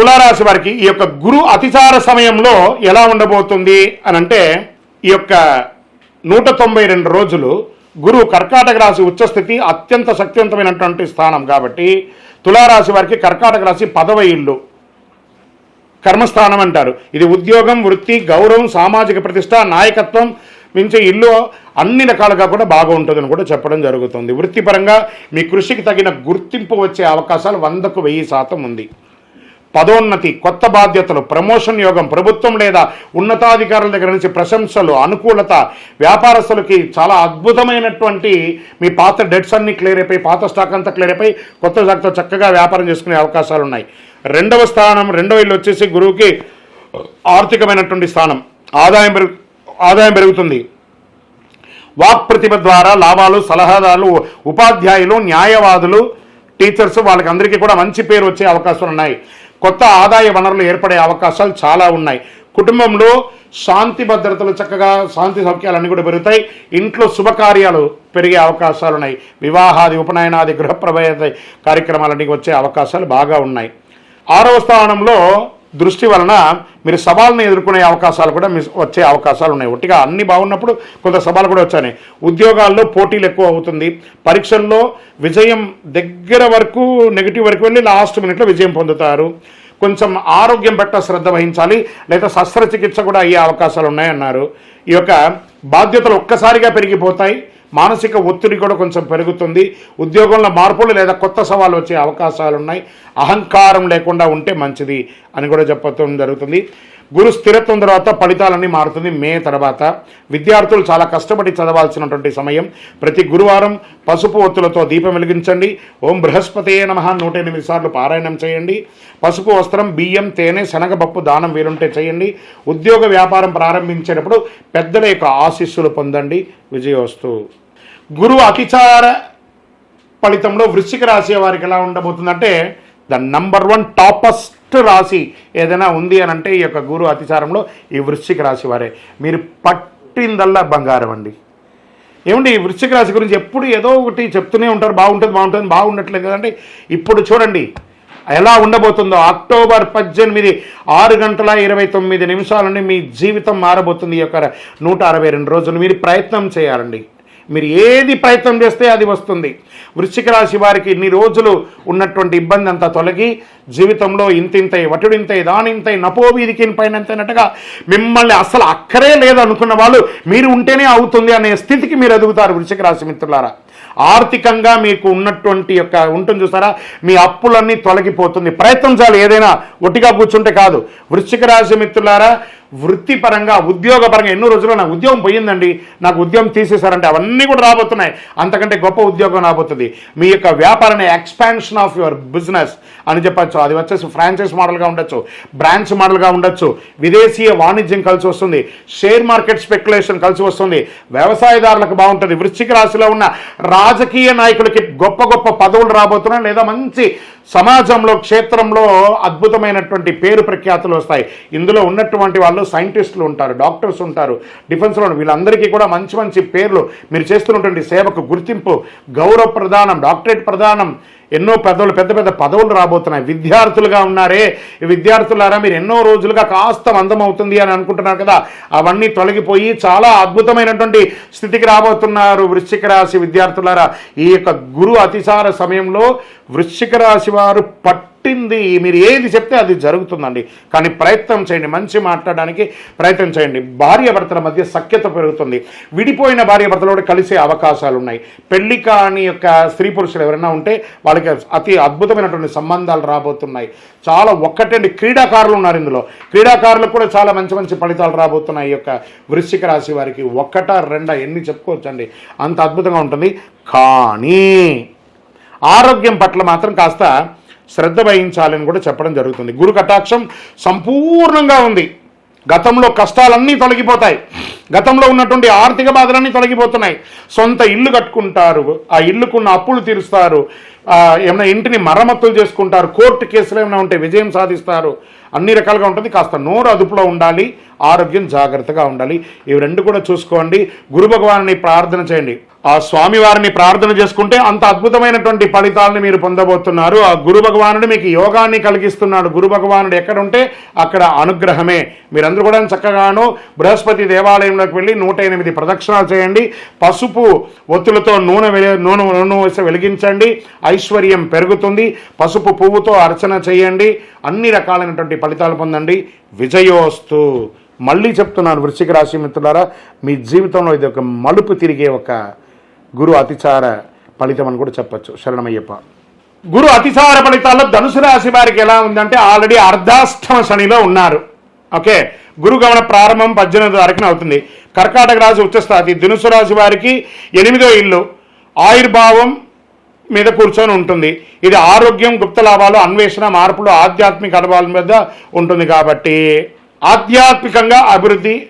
తులారాశి వారికి ఈ యొక్క గురు అతిచార సమయంలో ఎలా ఉండబోతుంది అని అంటే ఈ యొక్క నూట తొంభై రెండు రోజులు గురువు కర్కాటక రాశి ఉచ్చస్థితి అత్యంత శక్తివంతమైనటువంటి స్థానం కాబట్టి తులారాశి వారికి కర్కాటక రాశి పదవ ఇల్లు. కర్మస్థానం అంటారు. ఇది ఉద్యోగం వృత్తి గౌరవం సామాజిక ప్రతిష్ట నాయకత్వం మించి ఇల్లు అన్ని రకాలుగా కూడా బాగుంటుందని కూడా చెప్పడం జరుగుతుంది. వృత్తిపరంగా మీ కృషికి తగిన గుర్తింపు వచ్చే అవకాశాలు వందకు వెయ్యి శాతం ఉంది. పదోన్నతి కొత్త బాధ్యతలు ప్రమోషన్ యోగం ప్రభుత్వం లేదా ఉన్నతాధికారుల దగ్గర నుంచి ప్రశంసలు అనుకూలత వ్యాపారస్తులకి చాలా అద్భుతమైనటువంటి మీ పాత డెట్స్ అన్ని క్లియర్ అయిపోయి పాత స్టాక్ అంతా క్లియర్ అయిపోయి కొత్త స్టాక్తో చక్కగా వ్యాపారం చేసుకునే అవకాశాలు ఉన్నాయి. రెండవ స్థానం రెండవ ఇల్లు వచ్చేసి గురువుకి ఆర్థికమైనటువంటి స్థానం. ఆదాయం పెరుగు ఆదాయం పెరుగుతుంది. వాక్ ప్రతిభ ద్వారా లాభాలు సలహాదారులు ఉపాధ్యాయులు న్యాయవాదులు టీచర్స్ వాళ్ళకి అందరికీ కూడా మంచి పేరు వచ్చే అవకాశాలు ఉన్నాయి. కొత్త ఆదాయ వనరులు ఏర్పడే అవకాశాలు చాలా ఉన్నాయి. కుటుంబంలో శాంతి భద్రతలు చక్కగా శాంతి సౌఖ్యాలన్నీ కూడా పెరుగుతాయి. ఇంట్లో శుభకార్యాలు పెరిగే అవకాశాలు ఉన్నాయి. వివాహాది ఉపనయనాది గృహప్రవేశ కార్యక్రమాలన్నీ వచ్చే అవకాశాలు బాగా ఉన్నాయి. ఆరవ స్థానంలో దృష్టి వలన మీరు సవాళ్ళను ఎదుర్కొనే అవకాశాలు కూడా మీ వచ్చే అవకాశాలు ఉన్నాయి. ఒట్టిగా అన్ని బాగున్నప్పుడు కొంత సవాలు కూడా వచ్చాయి. ఉద్యోగాల్లో పోటీలు ఎక్కువ అవుతుంది. పరీక్షల్లో విజయం దగ్గర వరకు నెగిటివ్ వరకు వెళ్ళి లాస్ట్ మినిట్లో విజయం పొందుతారు. కొంచెం ఆరోగ్యం పట్ల శ్రద్ధ వహించాలి. లేదా శస్త్రచికిత్స కూడా అయ్యే అవకాశాలు ఉన్నాయన్నారు. ఈ యొక్క బాధ్యతలు ఒక్కసారిగా పెరిగిపోతాయి. మానసిక ఒత్తిడి కూడా కొంచెం పెరుగుతుంది. ఉద్యోగంలో మార్పులు లేదా కొత్త సవాళ్ళు వచ్చే అవకాశాలు ఉన్నాయి అహంకారం లేకుండా ఉంటే మంచిది అని కూడా చెప్పడం జరుగుతుంది. గురు స్థిరత్వం తర్వాత ఫలితాలన్నీ మారుతుంది మే తర్వాత. విద్యార్థులు చాలా కష్టపడి చదవాల్సినటువంటి సమయం. ప్రతి గురువారం పసుపు ఒత్తులతో దీపం వెలిగించండి. ఓం బృహస్పతియే నమ నూట ఎనిమిది సార్లు పారాయణం చేయండి. పసుపు వస్త్రం బియ్యం తేనె శనగపప్పు దానం వీలుంటే చేయండి. ఉద్యోగ వ్యాపారం ప్రారంభించేటప్పుడు పెద్దల యొక్క ఆశీస్సులు పొందండి. విజయోస్తు. గురువు అతిచార ఫలితంలో వృశ్చిక రాశి వారికి ఎలా ఉండబోతుందంటే ద నంబర్ వన్ టాపస్ట్ రాశి ఏదైనా ఉంది అని అంటే ఈ యొక్క గురు అతిచారంలో ఈ వృశ్చిక రాశి వారే. మీరు పట్టిందల్లా బంగారం అండి. ఏమండి ఈ వృశ్చిక రాశి గురించి ఎప్పుడు ఏదో ఒకటి చెప్తూనే ఉంటారు బాగుంటుంది బాగుంటుంది బాగుండట్లేదు కదండి. ఇప్పుడు చూడండి ఎలా ఉండబోతుందో అక్టోబర్ పద్దెనిమిది ఆరు గంటల ఇరవై తొమ్మిది నిమిషాల నుండి మీ జీవితం మారబోతుంది ఈ యొక్క నూట అరవై రెండు రోజులు. మీరు ప్రయత్నం చేయాలండి. మీరు ఏది ప్రయత్నం చేస్తే అది వస్తుంది. వృశ్చిక రాశి వారికి ఇన్ని రోజులు ఉన్నటువంటి ఇబ్బంది అంతా తొలగి జీవితంలో ఇంతింతై వటుడింతై దానింతై నపోవీధికి పైనంతైనట్టుగా మిమ్మల్ని అసలు అక్కరే లేదనుకున్న వాళ్ళు మీరు ఉంటేనే అవుతుంది అనే స్థితికి మీరు ఎదుగుతారు వృశ్చిక రాశి మిత్రులారా. ఆర్థికంగా మీకు ఉన్నటువంటి యొక్క ఉంటుంది చూసారా మీ అప్పులన్నీ తొలగిపోతుంది. ప్రయత్నం చేయాలి ఏదైనా ఒట్టిగా కూర్చుంటే కాదు. వృశ్చిక రాశి మిత్రులారా వృత్తిపరంగా ఉద్యోగపరంగా ఎన్నో రోజుల్లో నాకు ఉద్యోగం పోయిందండి. నాకు ఉద్యోగం తీసేశారంటే అవన్నీ కూడా రాబోతున్నాయి. అంతకంటే గొప్ప ఉద్యోగం రాబోతుంది. మీ యొక్క వ్యాపారాన్ని ఎక్స్పాన్షన్ ఆఫ్ యువర్ బిజినెస్ అని చెప్పచ్చు. అది వచ్చేసి ఫ్రాంచైజ్ మోడల్గా ఉండొచ్చు. బ్రాంచ్ మోడల్గా ఉండొచ్చు. విదేశీయ వాణిజ్యం కలిసి వస్తుంది. షేర్ మార్కెట్ స్పెక్యులేషన్ కలిసి వస్తుంది. వ్యవసాయదారులకు బాగుంటుంది. వృశ్చిక రాశిలో ఉన్న రాజకీయ నాయకులకి గొప్ప గొప్ప పదవులు రాబోతున్నాయి లేదా మంచి సమాజంలో క్షేత్రంలో అద్భుతమైనటువంటి పేరు ప్రఖ్యాతులు వస్తాయి. ఇందులో ఉన్నటువంటి వాళ్ళు సైంటిస్టులు ఉంటారు డాక్టర్స్ ఉంటారు డిఫెన్స్లో వీళ్ళందరికీ కూడా మంచి మంచి పేర్లు. మీరు చేస్తున్నటువంటి సేవకు గుర్తింపు గౌరవ ప్రదానం డాక్టరేట్ ప్రదానం ఎన్నో పెద్దలు పెద్ద పెద్ద పదవులు రాబోతున్నాయి. విద్యార్థులుగా ఉన్నారే. విద్యార్థులారా మీరు ఎన్నో రోజులుగా కాస్త మందం అవుతుంది అని అనుకుంటున్నారు కదా. అవన్నీ తొలగిపోయి చాలా అద్భుతమైనటువంటి స్థితికి రాబోతున్నారు వృశ్చిక రాశి విద్యార్థులారా. ఈ యొక్క గురు అతిసార సమయంలో వృశ్చిక రాశి వారు పుట్టింది మీరు ఏది చెప్తే అది జరుగుతుందండి. కానీ ప్రయత్నం చేయండి మంచి మాట్లాడడానికి ప్రయత్నం చేయండి. భార్యాభర్తల మధ్య సఖ్యత పెరుగుతుంది. విడిపోయిన భార్యాభర్తలు కూడా కలిసే అవకాశాలు ఉన్నాయి పెళ్ళి కాని యొక్క స్త్రీ పురుషులు ఎవరైనా ఉంటే వాళ్ళకి అతి అద్భుతమైనటువంటి సంబంధాలు రాబోతున్నాయి. చాలా ఒక్కటండి క్రీడాకారులు ఉన్నారు ఇందులో. క్రీడాకారులకు కూడా చాలా మంచి మంచి ఫలితాలు రాబోతున్నాయి ఈ యొక్క వృశ్చిక రాశి వారికి. ఒక్కట రెండా ఎన్ని చెప్పుకోవచ్చండి. అంత అద్భుతంగా ఉంటుంది. కానీ ఆరోగ్యం పట్ల మాత్రం కాస్త శ్రద్ధ వహించాలని కూడా చెప్పడం జరుగుతుంది. గురు కటాక్షం సంపూర్ణంగా ఉంది. గతంలో కష్టాలన్నీ తొలగిపోతాయి. గతంలో ఉన్నటువంటి ఆర్థిక బాధలన్నీ తొలగిపోతున్నాయి. సొంత ఇల్లు కట్టుకుంటారు. ఆ ఇల్లుకున్న అప్పులు తీరుస్తారు. ఏమైనా ఇంటిని మరమ్మతులు చేసుకుంటారు. కోర్టు కేసులు ఏమైనా ఉంటే విజయం సాధిస్తారు. అన్ని రకాలుగా ఉంటుంది. కాస్త నోరు అదుపులో ఉండాలి. ఆరోగ్యం జాగ్రత్తగా ఉండాలి. ఇవి రెండు కూడా చూసుకోండి. గురు భగవాన్ని ప్రార్థన చేయండి. ఆ స్వామివారిని ప్రార్థన చేసుకుంటే అంత అద్భుతమైనటువంటి ఫలితాలను మీరు పొందబోతున్నారు. ఆ గురు భగవానుడు మీకు యోగాన్ని కలిగిస్తున్నాడు. గురు భగవానుడు ఎక్కడుంటే అక్కడ అనుగ్రహమే. మీరందరూ కూడా చక్కగాను బృహస్పతి దేవాలయంలోకి వెళ్ళి నూట ఎనిమిది ప్రదక్షిణాలు చేయండి. పసుపు ఒత్తులతో నూనె నూనె నూనె వేసి వెలిగించండి. ఐశ్వర్యం పెరుగుతుంది. పసుపు పువ్వుతో అర్చన చేయండి. అన్ని రకాలైనటువంటి ఫలితాలు పొందండి. విజయోస్తు. మళ్ళీ చెప్తున్నాను వృశ్చిక రాశి మిత్రులారా మీ జీవితంలో ఇది ఒక మలుపు తిరిగే ఒక గురు అతిచార ఫలితం అని కూడా చెప్పచ్చు. శరణమయ్యప్ప. గురు అతిచార ఫలితాల్లో ధనుసు రాశి వారికి ఎలా ఉందంటే ఆల్రెడీ అర్ధాష్టమ శనిలో ఉన్నారు. ఓకే? గురు గమన ప్రారంభం పద్దెనిమిది తారీఖున అవుతుంది. కర్కాటక రాశి ఉచ్చస్థాతి. ధనుసు రాశి వారికి ఎనిమిదో ఇల్లు. ఆయుర్భావం మీద కూర్చొని ఉంటుంది. ఇది ఆరోగ్యం గుప్త లాభాలు అన్వేషణ మార్పులు ఆధ్యాత్మిక అనుభవాల మీద ఉంటుంది కాబట్టి ఆధ్యాత్మికంగా అభివృద్ధి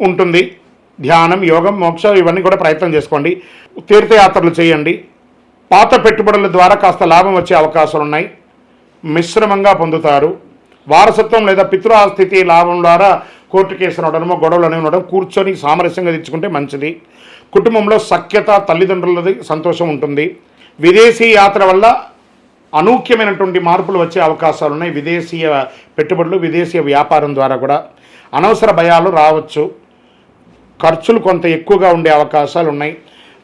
ఉంటుంది. ధ్యానం యోగం మోక్షం ఇవన్నీ కూడా ప్రయత్నం చేసుకోండి. తీర్థయాత్రలు చేయండి. పాత పెట్టుబడుల ద్వారా కాస్త లాభం వచ్చే అవకాశాలు ఉన్నాయి. మిశ్రమంగా పొందుతారు. వారసత్వం లేదా పితృస్థితి లాభం ద్వారా కోర్టు కేసు ఉండడమో గొడవలు అనేవి ఉండడం కూర్చొని సామరస్యంగా తెచ్చుకుంటే మంచిది. కుటుంబంలో సఖ్యత తల్లిదండ్రులది సంతోషం ఉంటుంది. విదేశీ యాత్ర వల్ల అనూఖ్యమైనటువంటి మార్పులు వచ్చే అవకాశాలు ఉన్నాయి. విదేశీయ పెట్టుబడులు విదేశీయ వ్యాపారం ద్వారా కూడా. అనవసర భయాలు రావచ్చు. ఖర్చులు కొంత ఎక్కువగా ఉండే అవకాశాలు ఉన్నాయి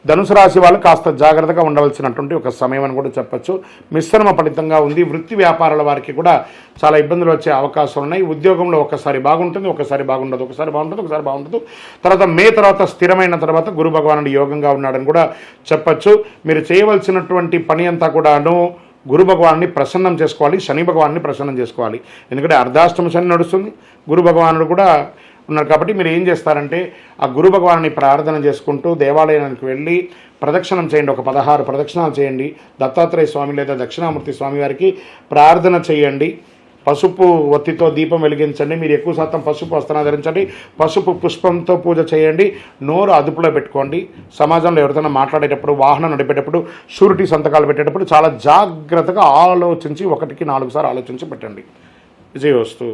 ధనుసు రాశి వాళ్ళు కాస్త జాగ్రత్తగా ఉండవలసినటువంటి ఒక సమయం అని కూడా చెప్పొచ్చు. మిశ్రమ ఫలితంగా ఉంది. వృత్తి వ్యాపారాల వారికి కూడా చాలా ఇబ్బందులు వచ్చే అవకాశాలు ఉన్నాయి ఉద్యోగంలో ఒకసారి బాగుంటుంది ఒకసారి బాగుండదు ఒకసారి బాగుంటుంది ఒకసారి బాగుంటుంది తర్వాత మే తర్వాత స్థిరమైన తర్వాత గురు భగవానుడు యోగంగా ఉన్నాడని కూడా చెప్పచ్చు. మీరు చేయవలసినటువంటి పని అంతా కూడాను గురు భగవాన్ని ప్రసన్నం చేసుకోవాలి శని భగవాన్ని ప్రసన్నం చేసుకోవాలి. ఎందుకంటే అర్ధాష్టమ శని నడుస్తుంది. గురు భగవానుడు కూడా ఉన్నారు కాబట్టి మీరు ఏం చేస్తారంటే ఆ గురు భగవాన్ని ప్రార్థన చేసుకుంటూ దేవాలయానికి వెళ్ళి ప్రదక్షిణం చేయండి. ఒక పదహారు ప్రదక్షిణాలు చేయండి. దత్తాత్రేయ స్వామి లేదా దక్షిణామూర్తి స్వామి వారికి ప్రార్థన చేయండి. పసుపు ఒత్తితో దీపం వెలిగించండి. మీరు ఎక్కువ శాతం పసుపు వస్త్రం ధరించండి. పసుపు పుష్పంతో పూజ చేయండి. నోరు అదుపులో పెట్టుకోండి. సమాజంలో ఎవరితోనో మాట్లాడేటప్పుడు వాహనం నడిపేటప్పుడు షూరిటీ సంతకాలు పెట్టేటప్పుడు చాలా జాగ్రత్తగా ఆలోచించి ఒకటికి నాలుగు సార్లు ఆలోచించి పెట్టండి. విజయవస్తు.